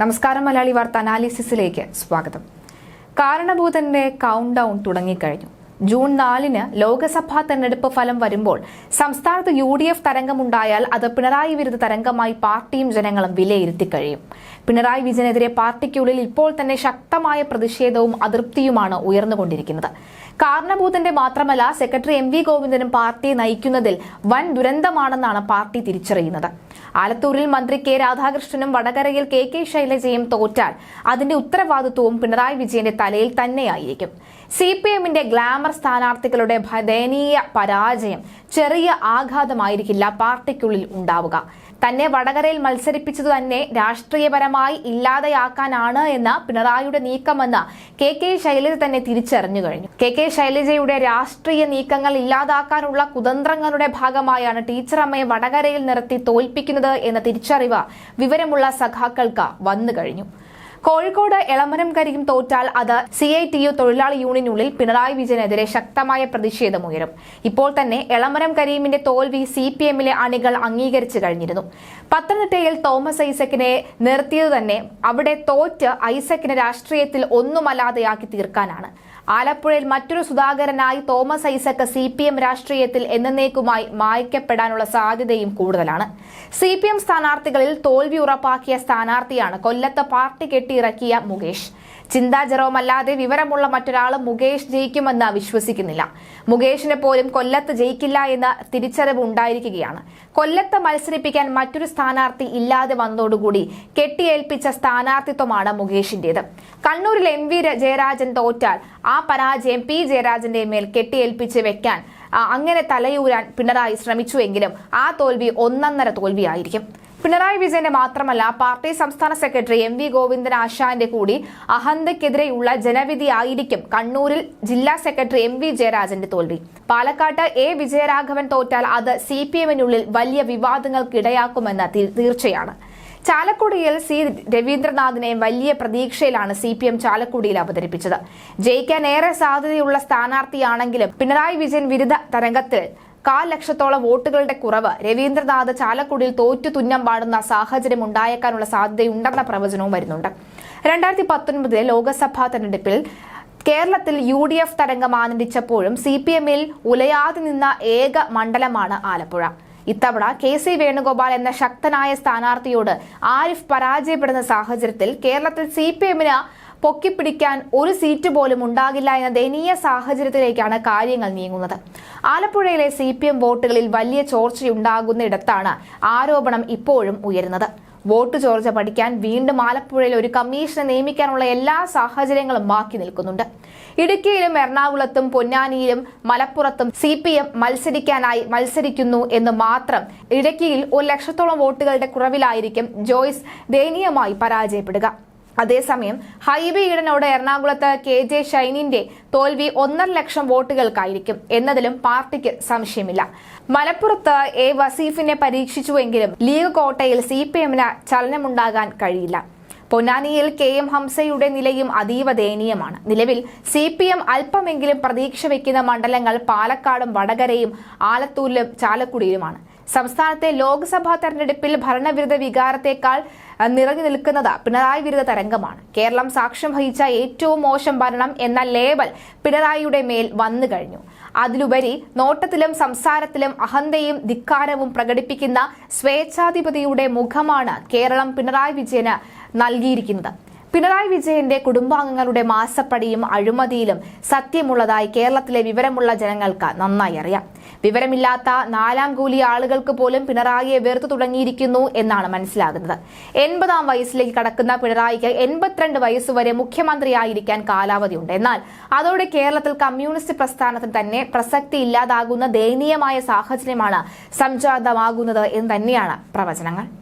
നമസ്കാരം മലയാളി വാർത്ത അനാലിസിസിലേക്ക് സ്വാഗതം. കാരണഭൂതന്റെ കൗണ്ട് ഡൗൺ തുടങ്ങിക്കഴിഞ്ഞു. ജൂൺ നാലിന് ലോക്സഭാ തെരഞ്ഞെടുപ്പ് ഫലം വരുമ്പോൾ സംസ്ഥാനത്ത് യു ഡി എഫ് തരംഗമുണ്ടായാൽ അത് പിണറായി വിരുദ്ധ തരംഗമായി പാർട്ടിയും ജനങ്ങളും വിലയിരുത്തി കഴിയും. പിണറായി വിജയനെതിരെ പാർട്ടിക്കുള്ളിൽ ഇപ്പോൾ തന്നെ ശക്തമായ പ്രതിഷേധവും അതൃപ്തിയുമാണ് ഉയർന്നുകൊണ്ടിരിക്കുന്നത്. കാരണഭൂതന്റെ മാത്രമല്ല സെക്രട്ടറി എം വി ഗോവിന്ദനും പാർട്ടിയെ നയിക്കുന്നതിൽ വൻ ദുരന്തമാണെന്നാണ് പാർട്ടി തിരിച്ചറിയുന്നത്. ആലത്തൂരിൽ മന്ത്രി കെ രാധാകൃഷ്ണനും വടകരയിൽ കെ കെ ശൈലജയും തോറ്റാൽ അതിന്റെ ഉത്തരവാദിത്വവും പിണറായി വിജയന്റെ തലയിൽ തന്നെയായിരിക്കും. സി പി എമ്മിന്റെ ഗ്ലാമർ സ്ഥാനാർത്ഥികളുടെ ദയനീയ പരാജയം ചെറിയ ആഘാതമായിരിക്കില്ല പാർട്ടിക്കുള്ളിൽ ഉണ്ടാവുക. തന്നെ വടകരയിൽ മത്സരിപ്പിച്ചത് തന്നെ രാഷ്ട്രീയപരമായി ഇല്ലാതെയാക്കാനാണ് എന്ന പിണറായിയുടെ നീക്കമെന്ന് കെ കെ ശൈലജ തന്നെ തിരിച്ചറിഞ്ഞു കഴിഞ്ഞു. കെ കെ ശൈലജയുടെ രാഷ്ട്രീയ നീക്കങ്ങൾ ഇല്ലാതാക്കാനുള്ള കുതന്ത്രങ്ങളുടെ ഭാഗമായാണ് ടീച്ചറമ്മയെ വടകരയിൽ നിർത്തി തോൽപ്പിക്കുന്നത് എന്ന തിരിച്ചറിവ് വിവരമുള്ള സഖാക്കൾക്ക് വന്നു കഴിഞ്ഞു. കോഴിക്കോട് എളമരം കരിയും തോറ്റാൽ അത് സി ഐ ടി യു തൊഴിലാളി യൂണിയനുള്ളിൽ പിണറായി വിജയനെതിരെ ശക്തമായ പ്രതിഷേധമുയരും ഇപ്പോൾ തന്നെ എളമരം കരീമിന്റെ തോൽവി സി പി എമ്മിലെ അണികൾ അംഗീകരിച്ചു കഴിഞ്ഞിരുന്നു. പത്തനംതിട്ടയിൽ തോമസ് ഐസക്കിനെ നിർത്തിയത് തന്നെ അവിടെ തോറ്റ് ഐസക്കിനെ രാഷ്ട്രീയത്തിൽ ഒന്നുമല്ലാതെയാക്കി തീർക്കാനാണ്. ആലപ്പുഴയിൽ മറ്റൊരു സുധാകരനായി Thomas Isaac C P M രാഷ്ട്രീയത്തിൽ എന്നേക്കുമായി മായ്ക്കപ്പെടാനുള്ള സാധ്യതയും കൂടുതലാണ്. സി പി എം സ്ഥാനാർത്ഥികളിൽ തോൽവി ഉറപ്പാക്കിയ സ്ഥാനാർത്ഥിയാണ് കൊല്ലത്ത് പാർട്ടി കെട്ടിയിറക്കിയ മുകേഷ്. ചിന്താ ജെറോമല്ലാതെ വിവരമുള്ള മറ്റൊരാൾ മുകേഷ് ജയിക്കുമെന്ന് വിശ്വസിക്കുന്നില്ല. മുകേഷിനെ പോലും കൊല്ലത്ത് ജയിക്കില്ല എന്ന തിരിച്ചറിവ് ഉണ്ടായിരിക്കുകയാണ് കൊല്ലത്ത് മത്സരിപ്പിക്കാൻ മറ്റൊരു സ്ഥാനാർത്ഥി ഇല്ലാതെ വന്നതോടുകൂടി കെട്ടിയേൽപ്പിച്ച സ്ഥാനാർത്ഥിത്വമാണ് മുകേഷിന്റേത്. കണ്ണൂരിൽ എം വി ജയരാജൻ തോറ്റാൽ ആ പരാജയം പി ജയരാജന്റെ മേൽ കെട്ടിയേൽപ്പിച്ച് വെക്കാൻ അങ്ങനെ തലയൂരാൻ പിണറായി ശ്രമിച്ചുവെങ്കിലും ആ തോൽവി ഒന്നൊന്നര തോൽവിയായിരിക്കും. പിണറായി വിജയന്റെ മാത്രമല്ല പാർട്ടി സംസ്ഥാന സെക്രട്ടറി എം വി ഗോവിന്ദൻ ആശാന്റെ കൂടി അഹന്തയ്ക്കെതിരെയുള്ള ജനവിധി ആയിരിക്കും കണ്ണൂരിൽ ജില്ലാ സെക്രട്ടറി എം വി ജയരാജന്റെ തോൽവി. പാലക്കാട്ട് എ വിജയരാഘവൻ തോറ്റാൽ അത് സി പി എമ്മിനുള്ളിൽ വലിയ വിവാദങ്ങൾക്കിടയാക്കുമെന്ന് തീർച്ചയാണ്. ചാലക്കുടിയിൽ സി രവീന്ദ്രനാഥിനെ വലിയ പ്രതീക്ഷയിലാണ് സി പി എം ചാലക്കുടിയിൽ അവതരിപ്പിച്ചത്. ജയിക്കാൻ ഏറെ സാധ്യതയുള്ള സ്ഥാനാർത്ഥിയാണെങ്കിലും പിണറായി വിജയൻ വിരുദ്ധ തരംഗത്തിൽ കാൽ ലക്ഷത്തോളം വോട്ടുകളുടെ കുറവ്. രവീന്ദ്രനാഥ് ചാലക്കുടിയിൽ തോറ്റു തുന്നം പാടുന്ന സാഹചര്യം ഉണ്ടായേക്കാനുള്ള സാധ്യതയുണ്ടെന്ന പ്രവചനവും വരുന്നുണ്ട്. രണ്ടായിരത്തി പത്തൊൻപതിലെ ലോക്സഭാ തെരഞ്ഞെടുപ്പിൽ കേരളത്തിൽ യു ഡി എഫ് തരംഗം ആനന്ദിച്ചപ്പോഴും സി പി എമ്മിൽ ഉലയാതെ നിന്ന ഏക മണ്ഡലമാണ് ആലപ്പുഴ. ഇത്തവണ കെ സി വേണുഗോപാൽ എന്ന ശക്തനായ സ്ഥാനാർത്ഥിയോട് ആരിഫ് പരാജയപ്പെടുന്ന സാഹചര്യത്തിൽ കേരളത്തിൽ സി പി എമ്മിന് പൊക്കിപ്പിടിക്കാൻ ഒരു സീറ്റ് പോലും ഉണ്ടാകില്ല എന്ന ദയനീയ സാഹചര്യത്തിലേക്കാണ് കാര്യങ്ങൾ നീങ്ങുന്നത്. ആലപ്പുഴയിലെ സി പി എം വോട്ടുകളിൽ വലിയ ചോർച്ചയുണ്ടാകുന്നിടത്താണ് ആരോപണം ഇപ്പോഴും ഉയരുന്നത്. വോട്ട് ചോർച്ച പഠിക്കാൻ വീണ്ടും ആലപ്പുഴയിൽ ഒരു കമ്മീഷനെ നിയമിക്കാനുള്ള എല്ലാ സാഹചര്യങ്ങളും ബാക്കി നിൽക്കുന്നുണ്ട്. ഇടുക്കിയിലും എറണാകുളത്തും പൊന്നാനിയിലും മലപ്പുറത്തും സി പി എം മത്സരിക്കാനായി മത്സരിക്കുന്നു എന്ന് മാത്രം ഇടുക്കിയിൽ ഒരു ലക്ഷത്തോളം വോട്ടുകളുടെ കുറവിലായിരിക്കും ജോയ്സ് ദയനീയമായി പരാജയപ്പെടുക. അതേസമയം ഹൈവേ ഈഡനോട് എറണാകുളത്ത് കെ ജെ ഷൈനിന്റെ തോൽവി ഒന്നര ലക്ഷം വോട്ടുകൾക്കായിരിക്കും എന്നതിലും പാർട്ടിക്ക് സംശയമില്ല. മലപ്പുറത്ത് എ വസീഫിനെ പരീക്ഷിച്ചുവെങ്കിലും ലീഗ് കോട്ടയിൽ സി പി എമ്മിന് ചലനമുണ്ടാകാൻ കഴിയില്ല. പൊന്നാനിയിൽ കെ എം ഹംസയുടെ നിലയും അതീവ ദയനീയമാണ്. നിലവിൽ സി പി എം അല്പമെങ്കിലും പ്രതീക്ഷ വയ്ക്കുന്ന മണ്ഡലങ്ങൾ പാലക്കാടും വടകരയും ആലത്തൂരിലും ചാലക്കുടിയിലുമാണ്. സംസ്ഥാനത്തെ ലോക്സഭാ തെരഞ്ഞെടുപ്പിൽ ഭരണവിരുദ്ധ വികാരത്തെക്കാൾ നിറഞ്ഞു നിൽക്കുന്നത് പിണറായി വിരുദ്ധ തരംഗമാണ്. കേരളം സാക്ഷ്യം വഹിച്ച ഏറ്റവും മോശം ഭരണം എന്ന ലേബൽ പിണറായിയുടെ മേൽ വന്നു കഴിഞ്ഞു. അതിലുപരി നോട്ടത്തിലും സംസാരത്തിലും അഹന്തയും ധിക്കാരവും പ്രകടിപ്പിക്കുന്ന സ്വേച്ഛാധിപതിയുടെ മുഖമാണ് കേരളം പിണറായി വിജയന് നൽകിയിരിക്കുന്നത്. പിണറായി വിജയന്റെ കുടുംബാംഗങ്ങളുടെ മാസപ്പടിയും അഴിമതിയിലും സത്യമുള്ളതായി കേരളത്തിലെ വിവരമുള്ള ജനങ്ങൾക്ക് നന്നായി അറിയാം. വിവരമില്ലാത്ത നാലാം കൂലി ആളുകൾക്ക് പോലും പിണറായിയെ വെറുത്തു തുടങ്ങിയിരിക്കുന്നു എന്നാണ് മനസ്സിലാകുന്നത്. എൺപതാം വയസ്സിലേക്ക് കടക്കുന്ന പിണറായിക്ക് എൺപത്തിരണ്ട് വയസ്സുവരെ മുഖ്യമന്ത്രിയായിരിക്കാൻ കാലാവധിയുണ്ട്. എന്നാൽ അതോടെ കേരളത്തിൽ കമ്മ്യൂണിസ്റ്റ് പ്രസ്ഥാനത്തിന് തന്നെ പ്രസക്തി ഇല്ലാതാകുന്ന ദയനീയമായ സാഹചര്യമാണ് സംജാതമാകുന്നത് എന്ന് തന്നെയാണ് പ്രവചനങ്ങൾ.